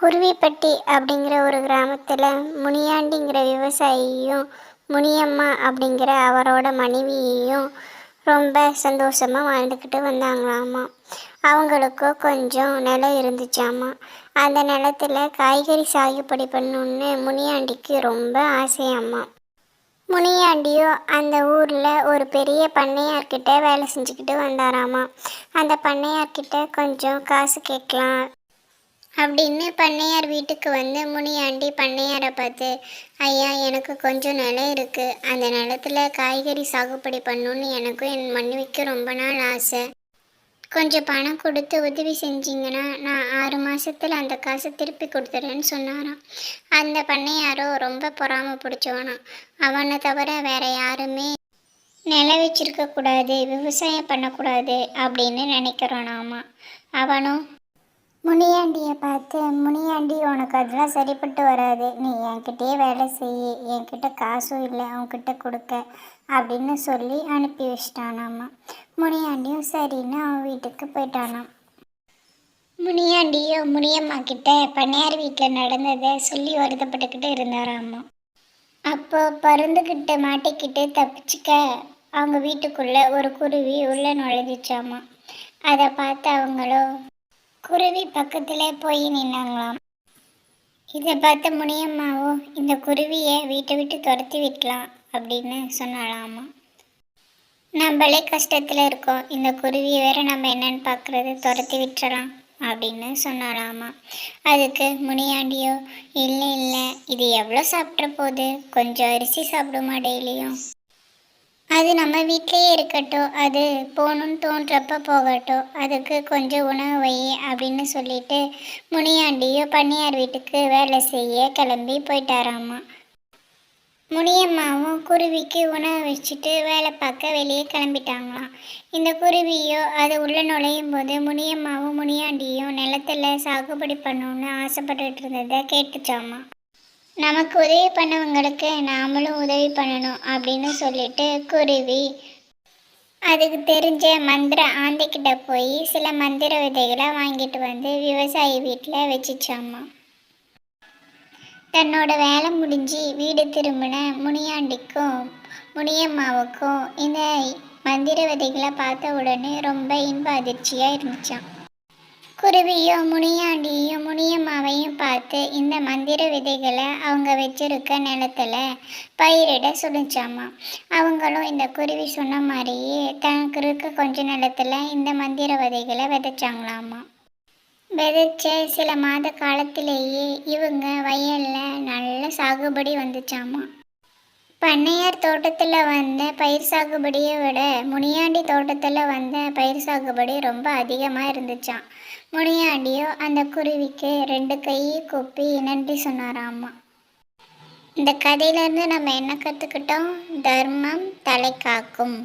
குருவிப்பட்டி அப்படிங்கிற ஒரு கிராமத்தில் முனியாண்டிங்கிற விவசாயியும் முனியம்மா அப்படிங்கிற அவரோட மனைவியையும் ரொம்ப சந்தோஷமாக வாழ்ந்துக்கிட்டு வந்தாங்களாமா. அவங்களுக்கு கொஞ்சம் நிலம் இருந்துச்சாமா. அந்த நிலத்துல காய்கறி சாகுபடி பண்ணணுன்னு முனியாண்டிக்கு ரொம்ப ஆசையாம்மா முனியாண்டியோ அந்த ஊரில் ஒரு பெரிய பண்ணையார்கிட்ட வேலை செஞ்சுக்கிட்டு வந்தாராமா. அந்த பண்ணையார்கிட்ட கொஞ்சம் காசு கேட்கலாம் அப்படின்னு பண்ணையார் வீட்டுக்கு வந்து முனியாண்டி பண்ணையாரை பார்த்து ஐயா எனக்கு கொஞ்சம் நிலம் இருக்குது அந்த நிலத்துல காய்கறி சாகுபடி பண்ணணுன்னு எனக்கும் என் மனைவிக்கு ரொம்ப நாள் ஆசை. கொஞ்சம் பணம் கொடுத்து உதவி செஞ்சிங்கன்னா நான் ஆறு மாதத்தில் அந்த காசை திருப்பி கொடுத்துறேன்னு சொன்னாராம். அந்த பண்ணையாரோ ரொம்ப பொறாம பிடிச்சவனாம் அவனை தவிர வேற யாருமே நில வச்சிருக்கக்கூடாது விவசாயம் பண்ணக்கூடாது அப்படின்னு நினைக்கிறானாமா அவனும் முனியாண்டியை பார்த்து முனியாண்டி உனக்கு அதெல்லாம் சரிப்பட்டு வராது. நீ என்கிட்டயே வேலை செய். என்கிட்ட காசும் இல்லை. அவன்கிட்ட கொடுக்க அப்படின்னு சொல்லி அனுப்பி வச்சிட்டானாம்மா முனியாண்டியும் சரின்னு அவன் வீட்டுக்கு போயிட்டானாம். முனியாண்டியோ முனியம்மா கிட்ட பண்ணையார் வீட்டில் நடந்ததை சொல்லி வருத்தப்பட்டுக்கிட்டு இருந்தாராம்மா அப்போ பருந்துக்கிட்ட மாட்டிக்கிட்டு தப்பிச்சுக்க அவங்க வீட்டுக்குள்ளே ஒரு குருவி உள்ளே நுழைஞ்சிச்சாமா. அதை பார்த்து அவங்களோ குருவி பக்கத்தில் போய் நின்னாங்களாம். இதை பார்த்த முனியம்மாவோ இந்த குருவியை வீட்டை விட்டு துரத்தி விட்டலாம் அப்படின்னு சொன்னாலாமா நம்மளே கஷ்டத்தில் இருக்கோம். இந்த குருவியை வேற நம்ம என்னன்னு பார்க்குறது துரத்தி விட்டுறலாம் அப்படின்னு சொன்னாலாமா அதுக்கு முனியாண்டியோ இல்லை இல்லை இது எவ்வளோ சாப்பிட்ற போகுது? கொஞ்சம் அரிசி சாப்பிடுமா டெய்லியும்? அது நம்ம வீட்டிலேயே இருக்கட்டும் அது போகணுன்னு தோன்றப்ப போகட்டும் அதுக்கு கொஞ்சம் உணவு வை அப்படின்னு சொல்லிட்டு முனியாண்டியோ பண்ணியார் வீட்டுக்கு வேலை செய்ய கிளம்பி போயிட்டாராம்மா முனியம்மாவும் குருவிக்கு உணவு வச்சுட்டு வேலை பார்க்க வெளியே கிளம்பிட்டாங்களாம். இந்த குருவியோ அது உள்ளே நுழையும் போது முனியம்மாவும் முனியாண்டியும் நிலத்துல சாகுபடி பண்ணணும்னு ஆசைப்பட்டுட்டு இருந்ததை கேட்டுச்சாமா. நமக்கு உதவி பண்ணவங்களுக்கு நாமளும் உதவி பண்ணணும் அப்படின்னு சொல்லிட்டு குருவி. அதுக்கு தெரிஞ்ச மந்திர ஆந்தைக்கிட்ட போய் சில மந்திர விதைகளை வாங்கிட்டு வந்து விவசாயி வீட்டில் வச்சுச்சாமா. தன்னோட வேலை முடிஞ்சு வீடு திரும்பின முனியாண்டிக்கும் முனியம்மாவுக்கும் இந்த மந்திர விதைகளை பார்த்த உடனே ரொம்ப இன்ப அதிர்ச்சியாக இருந்துச்சாம். குருவியும் முனியாண்டியும் முனியம்மாவையும் பார்த்து இந்த மந்திர விதைகளை அவங்க வச்சிருக்க நிலத்துல பயிரிட சொல்லிச்சாமா. அவங்களும் இந்த குருவி சொன்ன மாதிரியே தனக்கு இருக்க கொஞ்ச நிலத்துல இந்த மந்திர விதைகளை விதைச்சாங்களாமா. விதைச்ச சில மாத காலத்திலேயே இவங்க வயலில் நல்ல சாகுபடி வந்துச்சாமா. பண்ணையார் தோட்டத்தில் வந்த பயிர் சாகுபடியை விட முனியாண்டி தோட்டத்தில் வந்த பயிர் சாகுபடி ரொம்ப அதிகமாக இருந்துச்சாம். முனியாண்டியோ அந்த குருவிக்கு ரெண்டு கையை கூப்பி நன்றி சொன்னாராமா இந்த கதையிலேருந்து நம்ம என்ன கற்றுக்கிட்டோம் தர்மம் தலை காக்கும்.